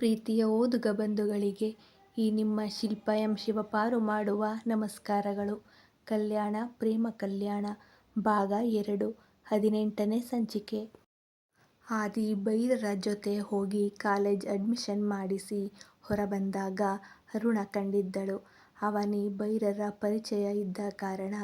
ಪ್ರೀತಿಯ ಓದುಗ ಬಂಧುಗಳಿಗೆ ಈ ನಿಮ್ಮ ಶಿಲ್ಪ ಎಂ ಶಿವಪಾರು ಮಾಡುವ ನಮಸ್ಕಾರಗಳು. ಕಲ್ಯಾಣ, ಪ್ರೇಮ ಕಲ್ಯಾಣ, ಭಾಗ ಎರಡು, ಹದಿನೆಂಟನೇ ಸಂಚಿಕೆ. ಆದಿ ಬೈರರ ಜೊತೆ ಹೋಗಿ ಕಾಲೇಜ್ ಅಡ್ಮಿಷನ್ ಮಾಡಿಸಿ ಹೊರಬಂದಾಗ ಅರುಣ ಕಂಡಿದ್ದಳು. ಅವನಿ ಬೈರರ ಪರಿಚಯ ಇದ್ದ ಕಾರಣ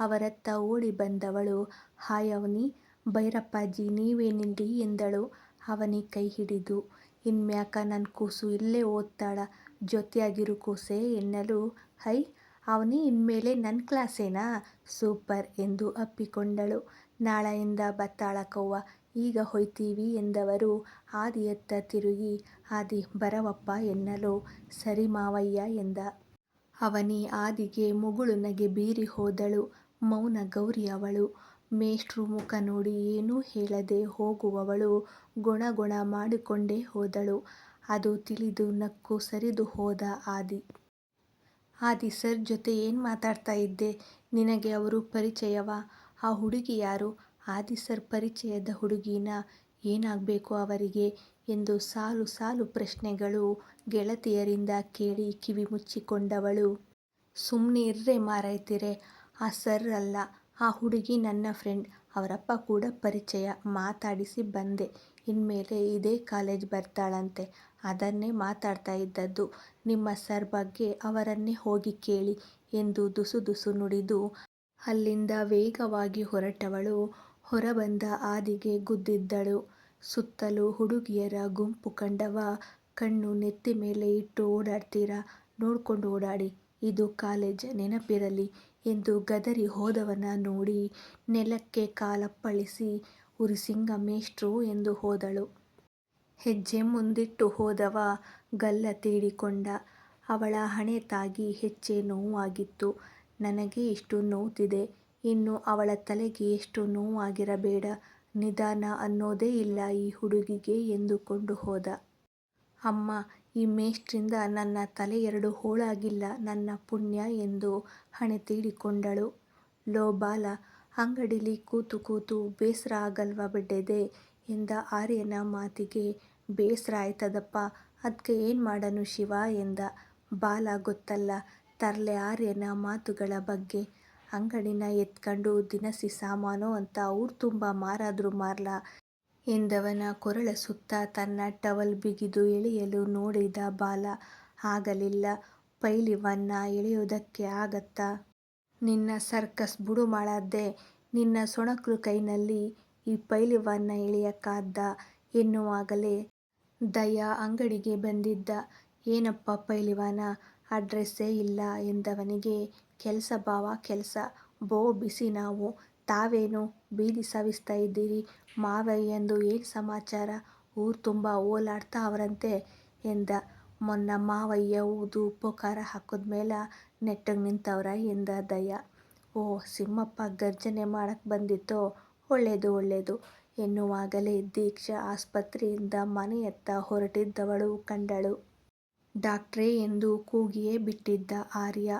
ಅವರತ್ತ ಓಡಿ ಬಂದವಳು ಹಾಯವನಿ ಭೈರಪ್ಪಾಜಿ ನೀವೇನಿಲ್ಲಿ ಎಂದಳು ಅವನಿ ಕೈ ಹಿಡಿದು. ಇನ್ಮ್ಯಾಕ ನನ್ನ ಕೂಸು ಇಲ್ಲೇ ಓದ್ತಾಳ, ಜೊತ್ಯಾಗಿರು ಕೂಸೇ ಎನ್ನಲು, ಹೈ, ಅವನೇ ಇನ್ಮೇಲೆ ನನ್ನ ಕ್ಲಾಸೇನಾ ಸೂಪರ್ ಎಂದು ಅಪ್ಪಿಕೊಂಡಳು. ನಾಳಯಿಂದ ಬತ್ತಾಳಕವ್ವ ಈಗ ಹೊಯ್ತೀವಿ ಎಂದವರು ಆದಿಯತ್ತ ತಿರುಗಿ ಆದಿ ಬರವಪ್ಪ ಎನ್ನಲು, ಸರಿ ಮಾವಯ್ಯ ಎಂದ. ಅವನಿ ಆದಿಗೆ ಮುಗುಳು ನಗೆ ಬೀರಿ ಹೋದಳು. ಮೌನ ಗೌರಿ ಅವಳು. ಮೇಷ್ಟ್ರು ಮುಖ ನೋಡಿ ಏನೂ ಹೇಳದೆ ಹೋಗುವವಳು ಗೊಣ ಮಾಡಿಕೊಂಡೇ ಹೋದಳು. ಅದು ತಿಳಿದು ನಕ್ಕು ಸರಿದು ಹೋದ ಆದಿ. ಆದಿ, ಸರ್ ಜೊತೆ ಏನು ಮಾತಾಡ್ತಾ ಇದ್ದೆ. ನಿನಗೆ ಅವರು ಪರಿಚಯವಾ ಆ ಹುಡುಗಿ ಯಾರು ಆದಿ ಸರ್ ಪರಿಚಯದ ಹುಡುಗಿನ ಏನಾಗ್ಬೇಕು ಅವರಿಗೆ ಎಂದು ಸಾಲು ಸಾಲು ಪ್ರಶ್ನೆಗಳು ಗೆಳತಿಯರಿಂದ ಕೇಳಿ ಕಿವಿ ಮುಚ್ಚಿಕೊಂಡವಳು. ಸುಮ್ಮನೆ ಇರ್ರೆ ಮಾರೈತಿರೆ ಆ ಸರ್ ಅಲ್ಲ ಆ ಹುಡುಗಿ ನನ್ನ ಫ್ರೆಂಡ್. ಅವರಪ್ಪ ಕೂಡ ಪರಿಚಯ. ಮಾತಾಡಿಸಿ ಬಂದೆ. ಇನ್ಮೇಲೆ ಇದೇ ಕಾಲೇಜ್ ಬರ್ತಾಳಂತೆ. ಅದನ್ನೇ ಮಾತಾಡ್ತಾ ಇದ್ದದ್ದು. ನಿಮ್ಮ ಸರ್ ಬಗ್ಗೆ ಅವರನ್ನೇ ಹೋಗಿ ಕೇಳಿ ಎಂದು ದುಸುದುಸು ನುಡಿದು ಅಲ್ಲಿಂದ ವೇಗವಾಗಿ ಹೊರಟವಳು. ಹೊರಬಂದ ಆದಿಗೆ ಗುದ್ದಿದ್ದಳು. ಸುತ್ತಲೂ ಹುಡುಗಿಯರ ಗುಂಪು ಕಂಡವ. ಕಣ್ಣು ನೆತ್ತಿ ಮೇಲೆ ಇಟ್ಟು ಓಡಾಡ್ತೀರಾ? ನೋಡ್ಕೊಂಡು ಓಡಾಡಿ. ಇದು ಕಾಲೇಜ್ ನೆನಪಿರಲಿ ಎಂದು ಗದರಿ ಹೋದವನ ನೋಡಿ ನೆಲಕ್ಕೆ ಕಾಲಪ್ಪಳಿಸಿ ಉರಿಸಿಂಗ ಮೇಷ್ಟ್ರು ಎಂದು ಹೋದಳು. ಹೆಜ್ಜೆ ಮುಂದಿಟ್ಟು ಹೋದವ ಗಲ್ಲ ತೀಡಿಕೊಂಡ. ಅವಳ ಹಣೆ ತಾಗಿ ಹೆಚ್ಚೆ ನೋವಾಗಿತ್ತು. ನನಗೆ ಇಷ್ಟು ನೋವ್ತಿದೆ ಇನ್ನು ಅವಳ ತಲೆಗೆ ಎಷ್ಟು ನೋವಾಗಿರಬೇಡ ನಿಧಾನ ಅನ್ನೋದೇ ಇಲ್ಲ ಈ ಹುಡುಗಿಗೆ ಎಂದುಕೊಂಡು ಹೋದ. ಅಮ್ಮ ಈ ಮೇಷ್ಟ್ರಿಂದ ನನ್ನ ತಲೆ ಎರಡು ಹೋಳಾಗಿಲ್ಲ ನನ್ನ ಪುಣ್ಯ ಎಂದು ಹಣೆ ತೀಡಿಕೊಂಡಳು. ಲೋ ಬಾಲ, ಅಂಗಡಿಲಿ ಕೂತು ಕೂತು ಬೇಸ್ರ ಆಗಲ್ವಾ ಬಿಡ್ಡೆದೆ ಎಂದ ಆರ್ಯನ ಮಾತಿಗೆ ಬೇಸ್ರ ಆಯ್ತದಪ್ಪ ಅದಕ್ಕೆ ಏನು ಮಾಡನು ಶಿವ ಎಂದ. ಬಾಲ ಗೊತ್ತಲ್ಲ ತರ್ಲೆ ಆರ್ಯನ ಮಾತುಗಳ ಬಗ್ಗೆ. ಅಂಗಡಿನ ಎತ್ಕೊಂಡು ದಿನಸಿ ಸಾಮಾನು ಅಂತ ಊರ್ತುಂಬಾ ಮಾರಾದ್ರೂ ಮಾರ್ಲಾ ಎಂದವನ ಕೊರಳ ಸುತ್ತ ತನ್ನ ಟವಲ್ ಬಿಗಿದು ಎಳೆಯಲು ನೋಡಿದ ಬಾಲ. ಆಗಲಿಲ್ಲ. ಪೈಲಿವನ್ನ ಎಳೆಯೋದಕ್ಕೆ ಆಗತ್ತಾ. ನಿನ್ನ ಸರ್ಕಸ್ ಬುಡು ಮಾಡದ್ದೆ ನಿನ್ನ ಸೊಣಕ್ಲು ಕೈನಲ್ಲಿ ಈ ಪೈಲಿವನ್ನ ಎಳೆಯಕ್ಕಾದ್ದ? ಎನ್ನುವಾಗಲೇ ದಯಾ ಅಂಗಡಿಗೆ ಬಂದಿದ್ದ. ಏನಪ್ಪ ಪೈಲಿವನ ಅಡ್ರೆಸ್ಸೇ ಇಲ್ಲ ಎಂದವನಿಗೆ. ಕೆಲಸ ಬಾವ ಕೆಲಸ. ಬೋ, ಬಿಸಿ ನಾವು. ತಾವೇನು ಬೀದಿ ಸವಿಸ್ತಾ ಇದ್ದೀರಿ ಮಾವಯ್ಯಂದು ಏನು ಸಮಾಚಾರ ಊರು ತುಂಬ ಓಲಾಡ್ತಾ ಅವರಂತೆ ಎಂದ. ಮೊನ್ನ ಮಾವಯ್ಯ ಊದು ಹಾಕಿದ ಮೇಲೆ ನೆಟ್ಟಗೆ ನಿಂತವ್ರ ಎಂದ ದಯ ಓ ಸಿಮ್ಮಪ್ಪ ಗರ್ಜನೆ ಮಾಡಕ್ಕೆ ಬಂದಿತ್ತೋ ಒಳ್ಳೆಯದು ಒಳ್ಳೆಯದು ಎನ್ನುವಾಗಲೇ ದೀಕ್ಷಾ ಆಸ್ಪತ್ರೆಯಿಂದ ಮನೆಯತ್ತ ಹೊರಟಿದ್ದವಳು ಕಂಡಳು. ಡಾಕ್ಟ್ರೇ ಎಂದು ಕೂಗಿಯೇ ಬಿಟ್ಟಿದ್ದ ಆರ್ಯ.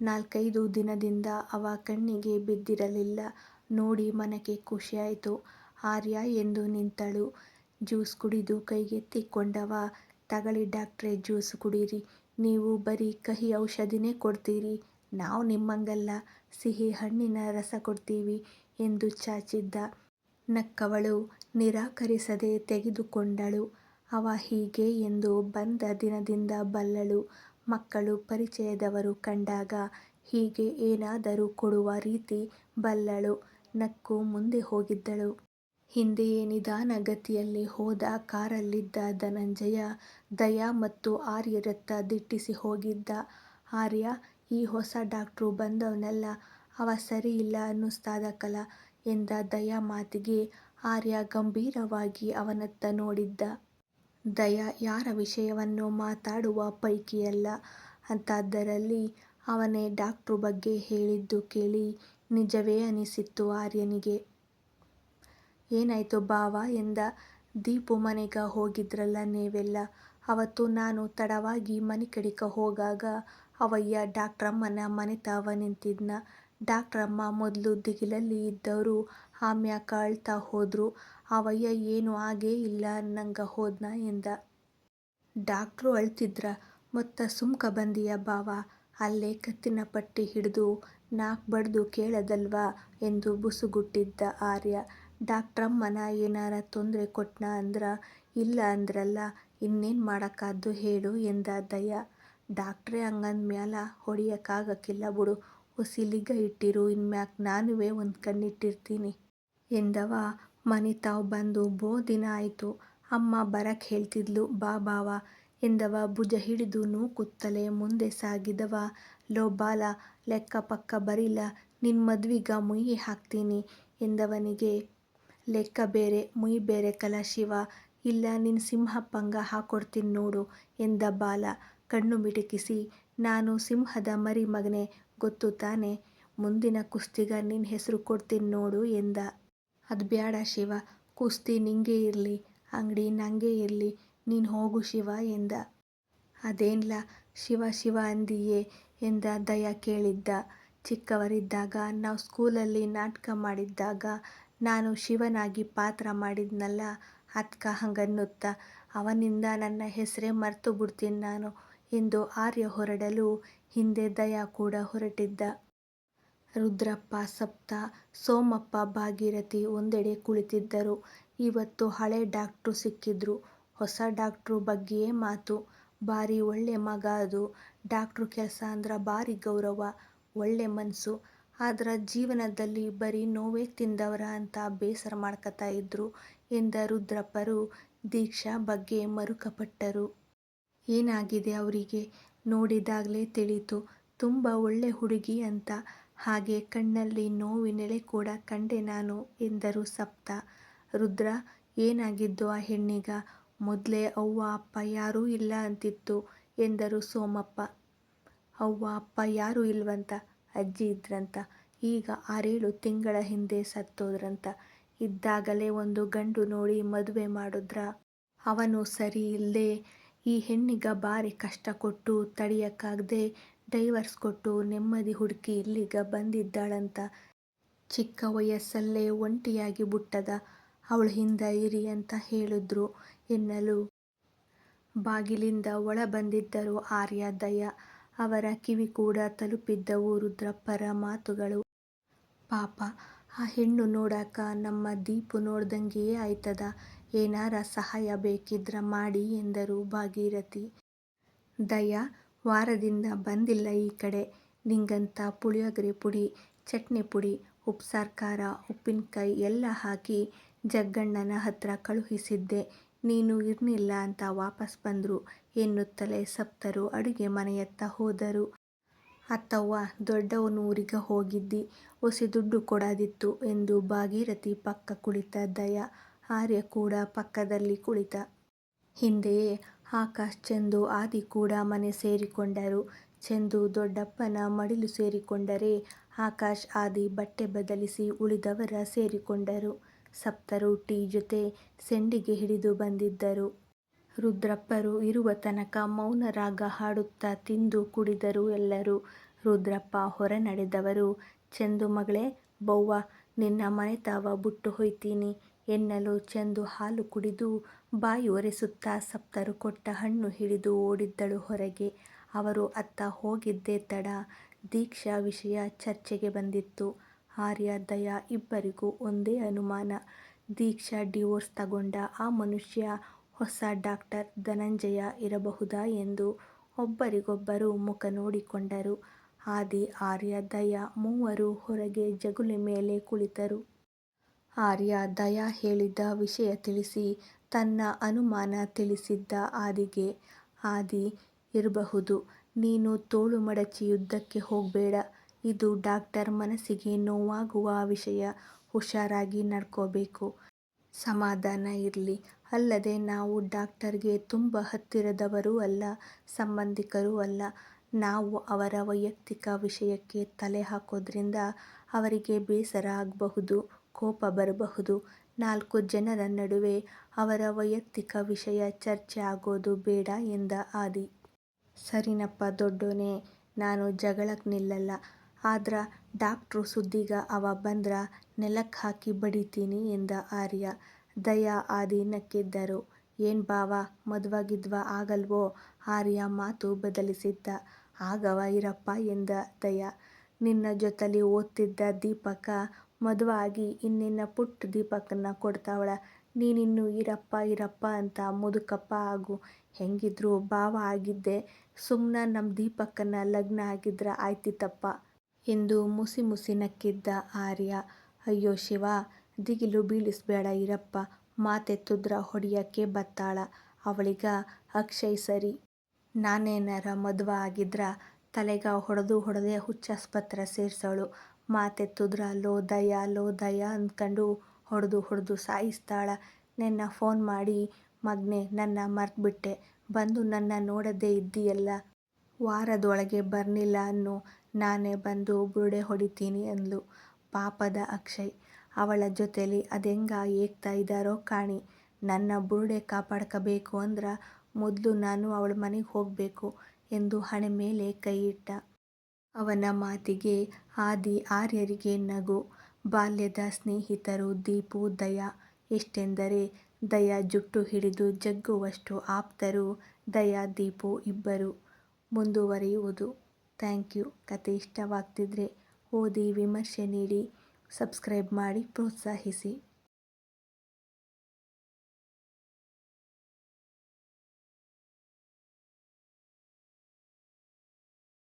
ನಾಲ್ಕೈದು ದಿನದಿಂದ ಅವ ಕಣ್ಣಿಗೆ ಬಿದ್ದಿರಲಿಲ್ಲ. ನೋಡಿ ಮನಕೆ ಖುಷಿಯಾಯಿತು. ಆರ್ಯ ಎಂದು ನಿಂತಳು. ಜ್ಯೂಸ್ ಕುಡಿದು ಕೈಗೆತ್ತಿಕೊಂಡವ ತಗಳಿ ಡಾಕ್ಟ್ರೇ, ಜ್ಯೂಸ್ ಕುಡೀರಿ ನೀವು ಬರೀ ಕಹಿ ಔಷಧಿನೇ ಕೊಡ್ತೀರಿ ನಾವು ನಿಮ್ಮಂಗಲ್ಲ ಸಿಹಿ ಹಣ್ಣಿನ ರಸ ಕೊಡ್ತೀವಿ ಎಂದು ಚಾಚಿದ್ದ. ನಕ್ಕವಳು ನಿರಾಕರಿಸದೆ ತೆಗೆದುಕೊಂಡಳು. ಅವ ಹೀಗೆ ಎಂದು ಬಂದ ದಿನದಿಂದ ಬಲ್ಲಳು. ಮಕ್ಕಳು ಪರಿಚಯದವರು ಕಂಡಾಗ ಹೀಗೆ ಏನಾದರೂ ಕೊಡುವ ರೀತಿ ಬಲ್ಲಳು. ನಕ್ಕು ಮುಂದೆ ಹೋಗಿದ್ದಳು. ಹಿಂದೆಯೇ ನಿಧಾನ ಗತಿಯಲ್ಲಿ ಹೋದ ಕಾರಲ್ಲಿದ್ದ ಧನಂಜಯ, ದಯಾ ಮತ್ತು ಆರ್ಯರತ್ತ ದಿಟ್ಟಿಸಿ ಹೋಗಿದ್ದ. ಆರ್ಯ, ಈ ಹೊಸ ಡಾಕ್ಟ್ರು ಬಂದವನಲ್ಲ, ಅವ ಸರಿ ಇಲ್ಲ ಅನ್ನುಸ್ತಾದಕಲ ಎಂದ ದಯಾ ಮಾತಿಗೆ ಆರ್ಯ ಗಂಭೀರವಾಗಿ ಅವನತ್ತ ನೋಡಿದ್ದ. ದಯಾ, ಯಾರ ವಿಷಯವನ್ನೋ ಮಾತಾಡುವ ಪೈಕಿಯಲ್ಲ. ಅಂತಾದ್ದರಲ್ಲಿ ಅವನೇ ಡಾಕ್ಟ್ರು ಬಗ್ಗೆ ಹೇಳಿದ್ದು ಕೇಳಿ ನಿಜವೇ ಅನಿಸಿತ್ತು ಆರ್ಯನಿಗೆ. ಏನಾಯ್ತು ಬಾವ ಎಂದ. ದೀಪು ಮನೆಗ ಹೋಗಿದ್ರಲ್ಲ ನೀವೆಲ್ಲ. ಅವತ್ತು ನಾನು ತಡವಾಗಿ ಮನಿಕಡಿಕ ಹೋಗಾಗ ಅವಯ್ಯ ಡಾಕ್ಟ್ರಮ್ಮನ ಮನೆತಾವ ನಿಂತಿದ್ನ. ಡಾಕ್ಟ್ರಮ್ಮ ಮೊದಲು ದಿಗಿಲಲ್ಲಿ ಇದ್ದವರು ಆಮ್ಯಾಕ ಅಳ್ತಾ ಹೋದ್ರು ಅವಯ್ಯ ಏನೂ ಆಗೇ ಇಲ್ಲ ಅನ್ನಂಗ ಹೋದ್ನ ಎಂದ. ಡಾಕ್ಟ್ರು ಅಳ್ತಿದ್ರ "ಮತ್ತ ಸುಮ್ಕ ಬಂದಿಯ ಬಾವ ಅಲ್ಲೇ ಕತ್ತಿನ ಪಟ್ಟಿ ಹಿಡ್ದು ನಾಕ್ ಬಡ್ದು ಕೇಳದಲ್ವಾ ಎಂದು ಬುಸುಗುಟ್ಟಿದ್ದ ಆರ್ಯ. ಡಾಕ್ಟ್ರಮ್ಮನ ಏನಾರ ತೊಂದ್ರೆ ಕೊಟ್ನ ಅಂದ್ರ, ಇಲ್ಲ ಅಂದ್ರಲ್ಲ, ಇನ್ನೇನ್ ಮಾಡಕಾದ್ದು ಹೇಳು ಎಂದ ದಯಾ. ಡಾಕ್ಟ್ರೇ ಅಂಗಂದ್ಮ್ಯಾಲ ಹೊಡಿಯಕಾಗಕಿಲ್ಲ ಬುಡು ಬಿಡು ಲಿಗ ಇಟ್ಟಿರು, ಇನ್ಮ್ಯಾಕ್ ನಾನುವೇ ಒಂದ್ ಕಣ್ಣಿಟ್ಟಿರ್ತೀನಿ. ಎಂದವ ಮನಿತಾವ್ ಬಂದು, ಬೋ ದಿನ ಆಯಿತು, ಅಮ್ಮ ಬರಕ್ಕೆ ಹೇಳ್ತಿದ್ಲು, ಬಾ ಬಾವ. ಎಂದವ ಭುಜ ಹಿಡಿದು ನೂಕುತ್ತಲೇ ಮುಂದೆ ಸಾಗಿದವ ಲೋ ಬಾಲ, ಲೆಕ್ಕ ಪಕ್ಕ ಬರಿಲ್ಲ ನಿನ್ ಮದ್ವಿಗ ಮುಯಿ ಹಾಕ್ತೀನಿ ಎಂದವನಿಗೆ, ಲೆಕ್ಕ ಬೇರೆ ಮುಯಿ ಬೇರೆ ಕಲ ಶಿವ, ಇಲ್ಲ ನಿನ್ ಪಂಗ ಹಾಕೊಡ್ತೀನಿ ನೋಡು ಎಂದ ಬಾಲ, ಕಣ್ಣು ಮಿಟುಕಿಸಿ, ನಾನು ಸಿಂಹದ ಮರಿ ಮಗನೆ, ಗೊತ್ತು ತಾನೆ, ಮುಂದಿನ ಕುಸ್ತಿಗ ನಿನ್ ಹೆಸರು ಕೊಡ್ತೀನಿ ನೋಡು ಎಂದ. ಅದ್ಬ್ಯಾಡ ಶಿವ, ಕುಸ್ತಿ ನಿಂಗೆ ಇರ್ಲಿ, ಅಂಗಡಿ ನಂಗೆ ಇರ್ಲಿ, ನೀನ್ ಹೋಗು ಶಿವ ಎಂದ. ಅದೇನ್ಲ, ಶಿವ ಶಿವ ಅಂದಿಯೆ ಎಂದ ದಯಾ ಕೇಳಿದ್ದ. ಚಿಕ್ಕವರಿದ್ದಾಗ, ನಾವು ಸ್ಕೂಲಲ್ಲಿ ನಾಟಕ ಮಾಡಿದ್ದಾಗ, ನಾನು ಶಿವನಾಗಿ ಪಾತ್ರ ಮಾಡಿದ್ನಲ್ಲ, ಅದ್ಕ ಹಂಗನ್ನುತ್ತ ಅವನಿಂದ ನನ್ನ ಹೆಸರೇ ಮರೆತು ಮರ್ತುಬುಡ್ತೀನ್ ನಾನು ಎಂದು ಆರ್ಯ ಹೊರಡಲು ಹಿಂದೆ ದಯಾ ಕೂಡ ಹೊರಟಿದ್ದ. ರುದ್ರಪ್ಪ, ಸಪ್ತ, ಸೋಮಪ್ಪ, ಭಾಗೀರಥಿ ಒಂದೆಡೆ ಕುಳಿತಿದ್ದರು. ಇವತ್ತು ಹಳೆ ಡಾಕ್ಟ್ರು ಸಿಕ್ಕಿದ್ರು. ಹೊಸ ಡಾಕ್ಟ್ರು ಬಗ್ಗೆಯೇ ಮಾತು. ಬಾರಿ ಒಳ್ಳೆ ಮಗ ಅದು. ಡಾಕ್ಟ್ರು ಕೆಲಸ ಅಂದ್ರೆ ಭಾರಿ ಗೌರವ. ಒಳ್ಳೆ ಮನಸ್ಸು ಆದ್ರ ಜೀವನದಲ್ಲಿ ಬರೀ ನೋವೇ ತಿಂದವರ ಅಂತ ಬೇಸರ ಮಾಡ್ಕೊತಾ ಇದ್ರು ಎಂದ ರುದ್ರಪ್ಪರು ದೀಕ್ಷಾ ಬಗ್ಗೆ ಮರುಕಪಟ್ಟರು. ಏನಾಗಿದೆ ಅವರಿಗೆ ನೋಡಿದಾಗಲೇ ತಿಳಿತು ತುಂಬ ಒಳ್ಳೆ ಹುಡುಗಿ ಅಂತ ಹಾಗೆ ಕಣ್ಣಲ್ಲಿ ನೋವಿನೆಳೆ ಕೂಡ ಕಂಡೆ ನಾನು ಎಂದರು ಸಪ್ತ. ರುದ್ರ, ಏನಾಗಿದ್ದು ಆ ಹೆಣ್ಣಿಗ ಮೊದ್ಲೇ ಅವ್ವ, ಅಪ್ಪ ಯಾರೂ ಇಲ್ಲ ಅಂತಿತ್ತು ಎಂದರು ಸೋಮಪ್ಪ. ಅವ್ವ, ಅಪ್ಪ ಯಾರೂ ಇಲ್ವಂತ, ಅಜ್ಜಿ ಇದ್ರಂತ. ಈಗ ಆರೇಳು ತಿಂಗಳ ಹಿಂದೆ ಸತ್ತೋದ್ರಂತ. ಇದ್ದಾಗಲೇ ಒಂದು ಗಂಡು ನೋಡಿ ಮದುವೆ ಮಾಡಿದ್ರ? ಅವನು ಸರಿ ಇಲ್ಲದೆ ಈ ಹೆಣ್ಣಿಗ ಭಾರಿ ಕಷ್ಟ ಕೊಟ್ಟು ತಡಿಯಕಾಗ್ದೆ ಡೈವರ್ಸ್ ಕೊಟ್ಟು ನೆಮ್ಮದಿ ಹುಡುಕಿ ಇಲ್ಲಿಗ ಬಂದಿದ್ದಾಳಂತ. ಚಿಕ್ಕ ವಯಸ್ಸಲ್ಲೇ ಒಂಟಿಯಾಗಿ ಬಿಟ್ಟದ ಅವಳು ಹಿಂದ ಇರಿ ಅಂತ ಹೇಳುದ್ರು. ಎನ್ನಲು. ಬಾಗಿಲಿಂದ ಒಳ ಬಂದಿದ್ದರು ಆರ್ಯ ದಯ. ಅವರ ಕಿವಿಗೂಡ ತಲುಪಿದ್ದವು ರುದ್ರಪ್ಪರ ಮಾತುಗಳು. ಪಾಪ ಆ ಹೆಣ್ಣು ನೋಡಾಕ ನಮ್ಮ ದೀಪು ನೋಡ್ದಂಗೆಯೇ ಆಯ್ತದ. ಏನಾರ ಸಹಾಯ ಬೇಕಿದ್ರ ಮಾಡಿ ಎಂದರು ಭಾಗೀರಥಿ. ದಯಾ ವಾರದಿಂದ ಬಂದಿಲ್ಲ ಈ ಕಡೆ. ನಿಂಗಂತ ಪುಳಿಯೋಗರೆ ಪುಡಿ, ಚಟ್ನಿ ಪುಡಿ, ಉಪ್ಸಾರ್ ಉಪ್ಪಿನ್ಕಾಯ್ ಎಲ್ಲ ಹಾಕಿ ಜಗ್ಗಣ್ಣನ ಹತ್ರ ಕಳುಹಿಸಿದ್ದೆ. ನೀನು ಇರ್ನಿಲ್ಲ ಅಂತ ವಾಪಸ್ ಬಂದರು ಎನ್ನುತ್ತಲೇ ಸಪ್ತರು ಅಡುಗೆ ಮನೆಯತ್ತ ಹೋದರು. ಅತ್ತವ್ವ ದೊಡ್ಡವನು ಊರಿಗೆ ಹೋಗಿದ್ದಿ ಒಸಿ ದುಡ್ಡು ಕೊಡಾದಿತ್ತು ಎಂದು ಭಾಗೀರಥಿ ಪಕ್ಕ ಕುಳಿತ ದಯಾ, ಆರ್ಯ ಕೂಡ ಪಕ್ಕದಲ್ಲಿ ಕುಳಿತ. ಹಿಂದೆಯೇ ಆಕಾಶ್ ಚಂದು ಆದಿ ಕೂಡ ಮನೆ ಸೇರಿಕೊಂಡರು. ಚಂದು ದೊಡ್ಡಪ್ಪನ ಮಡಿಲು ಸೇರಿಕೊಂಡರೆ ಆಕಾಶ್ ಆದಿ ಬಟ್ಟೆ ಬದಲಿಸಿ ಉಳಿದವರ ಸೇರಿಕೊಂಡರು. ಸಪ್ತರು ಟೀ ಜೊತೆ ಸೆಂಡಿಗೆ ಹಿಡಿದು ಬಂದಿದ್ದರು. ರುದ್ರಪ್ಪರು ಇರುವ ತನಕ ಮೌನರಾಗ ಹಾಡುತ್ತಾ ತಿಂದು ಕುಡಿದರು ಎಲ್ಲರೂ. ರುದ್ರಪ್ಪ ಹೊರ ನಡೆದವರು ಚಂದು ಮಗಳೇ, ಬೌವ್ವ, ನಿನ್ನ ಮನೆತವ ಬುಟ್ಟು ಹೊಯ್ತೀನಿ ಎನ್ನಲು ಚಂದು ಹಾಲು ಕುಡಿದು ಬಾಯಿ ಒರೆಸುತ್ತಾ ಸಪ್ತರು ಕೊಟ್ಟ ಹಣ್ಣು ಹಿಡಿದು ಓಡಿದ್ದಳು ಹೊರಗೆ. ಅವರು ಅತ್ತ ಹೋಗಿದ್ದೇ ತಡ ದೀಕ್ಷಾ ವಿಷಯ ಚರ್ಚೆಗೆ ಬಂದಿತ್ತು. ಆರ್ಯ, ದಯಾ ಇಬ್ಬರಿಗೂ ಒಂದೇ ಅನುಮಾನ ದೀಕ್ಷಾ ಡಿವೋರ್ಸ್ ತಗೊಂಡ ಆ ಮನುಷ್ಯ ಹೊಸ ಡಾಕ್ಟರ್ ಧನಂಜಯ ಇರಬಹುದಾ ಎಂದು ಒಬ್ಬರಿಗೊಬ್ಬರು ಮುಖ ನೋಡಿಕೊಂಡರು. ಆದಿ, ಆರ್ಯ, ದಯಾ ಮೂವರು ಹೊರಗೆ ಜಗುಲಿ ಮೇಲೆ ಕುಳಿತರು. ಆರ್ಯ, ದಯಾ ಹೇಳಿದ ವಿಷಯ ತಿಳಿಸಿ ತನ್ನ ಅನುಮಾನ ತಿಳಿಸಿದ್ದ ಆದಿಗೆ. ಆದಿ, ಇರಬಹುದು ನೀನು ತೋಳು ಮಡಚಿ ಯುದ್ಧಕ್ಕೆ ಹೋಗ್ಬೇಡ ಇದು ಡಾಕ್ಟರ್ ಮನಸ್ಸಿಗೆ ನೋವಾಗುವ ವಿಷಯ ಹುಷಾರಾಗಿ ನಡ್ಕೋಬೇಕು. ಸಮಾಧಾನ ಇರಲಿ ಅಲ್ಲದೆ ನಾವು ಡಾಕ್ಟರ್ಗೆ ತುಂಬ ಹತ್ತಿರದವರೂ ಅಲ್ಲ, ಸಂಬಂಧಿಕರೂ ಅಲ್ಲ. ನಾವು ಅವರ ವೈಯಕ್ತಿಕ ವಿಷಯಕ್ಕೆ ತಲೆ ಹಾಕೋದ್ರಿಂದ ಅವರಿಗೆ ಬೇಸರ ಆಗಬಹುದು, ಕೋಪ ಬರಬಹುದು. ನಾಲ್ಕು ಜನರ ನಡುವೆ ಅವರ ವೈಯಕ್ತಿಕ ವಿಷಯ ಚರ್ಚೆ ಆಗೋದು ಬೇಡ ಎಂದ ಆದಿ. ಸರಿನಪ್ಪ ದೊಡ್ಡೋನೇ, ನಾನು ಜಗಳಕ್ಕೆ ನಿಲ್ಲಲ್ಲ ಆದ್ರ ಡಾಕ್ಟ್ರು ಸುದ್ದಿಗ ಅವ ಬಂದ್ರ ನೆಲಕ್ ಹಾಕಿ ಬಡಿತೀನಿ ಎಂದ ಆರ್ಯ. ದಯಾ ಆದಿ ನಕ್ಕಿದ್ದರು. ಏನ್ ಬಾವ ಮದ್ವಗಿದ್ವ ಆಗಲ್ವೋ ಆರ್ಯ ಮಾತು ಬದಲಿಸಿದ್ದ. ಆಗವ ಇರಪ್ಪ ಎಂದ ದಯಾ. ನಿನ್ನ ಜೊತಲಿ ಓದ್ತಿದ್ದ ದೀಪಕ ಮದುವಾಗಿ ಇನ್ನಿನ್ನ ಪುಟ್ ಪುಟ್ಟ ದೀಪಕನ್ನ ಕೊಡ್ತಾಳ. ನೀನಿನ್ನು ಇರಪ್ಪ ಇರಪ್ಪ ಅಂತ ಮುದುಕಪ್ಪ ಆಗು. ಹೆಂಗಿದ್ರು ಬಾವ ಆಗಿದ್ದೆ ಸುಮ್ನ ನಮ್ಮ ದೀಪಕ್ಕನ ಲಗ್ನ ಆಗಿದ್ರ ಆಯ್ತಿತ್ತಪ್ಪ. ಎಂದು ಮುಸಿ ಮುಸಿ ನಕ್ಕಿದ್ದ ಆರ್ಯ. ಅಯ್ಯೋ ಶಿವ, ದಿಗಿಲು ಬೀಳಿಸ್ಬೇಡ ಇರಪ್ಪ ಮಾತೆತ್ತುದ್ರ ಹೊಡಿಯಕ್ಕೆ ಬತ್ತಾಳ, ಅವಳಿಗ ಅಕ್ಷಯ್ ಸರಿ. ನಾನೇನರ ಮದುವ ಆಗಿದ್ರ ತಲೆಗ ಹೊಡೆದು ಹೊಡೆದೇ ಹುಚ್ಚಾಸ್ಪತ್ರೆ ಸೇರ್ಸೋಳು. ಮಾತೆತ್ತುದ್ರ ಲೋ ದಯಾ ಲೋ ದಯಾ ಅಂದ್ಕೊಂಡು ಹೊಡೆದು ಹೊಡೆದು ಸಾಯಿಸ್ತಾಳ. ನೆನ್ನ ಫೋನ್ ಮಾಡಿ ಮಗ್ನೆ ನನ್ನ ಮರ್ತ್ಬಿಟ್ಟೆ, ಬಂದು ನನ್ನ ನೋಡದೇ ಇದ್ದೀಯಲ್ಲ. ವಾರದೊಳಗೆ ಬರ್ನಿಲ್ಲ ಅನ್ನು ನಾನೇ ಬಂದು ಬುರುಡೆ ಹೊಡಿತೀನಿ ಅಂದ್ಲು. ಪಾಪದ ಅಕ್ಷಯ್. ಅವಳ ಜೊತೆಲಿ ಅದೆಂಗ ಏಕ್ತಾ ಇದ್ದಾರೋ ಕಾಣಿ. ನನ್ನ ಬುರುಡೆ ಕಾಪಾಡ್ಕೋಬೇಕು ಅಂದ್ರ ಮೊದಲು ನಾನು ಅವಳ ಮನೆಗೆ ಹೋಗಬೇಕು ಎಂದು ಹಣೆಮೇಲೆ ಕೈಯಿಟ್ಟ. ಅವನ ಮಾತಿಗೆ ಆದಿ ಆರ್ಯರಿಗೆ ನಗು. ಬಾಲ್ಯದ ಸ್ನೇಹಿತರು ದೀಪು, ದಯಾ. ಎಷ್ಟೆಂದರೆ ದಯಾ ಜುಟ್ಟು ಹಿಡಿದು ಜಗ್ಗುವಷ್ಟು ಆಪ್ತರು ದಯಾ, ದೀಪು ಇಬ್ಬರು. ಮುಂದುವರಿಯುವುದು. ಥ್ಯಾಂಕ್ಯೂ ಕತೆ ಇಷ್ಟವಾಗ್ತಿದ್ರೆ ಓದಿ ವಿಮರ್ಶೆ ನೀಡಿ ಸಬ್ಸ್ಕ್ರೈಬ್ ಮಾಡಿ ಪ್ರೋತ್ಸಾಹಿಸಿ.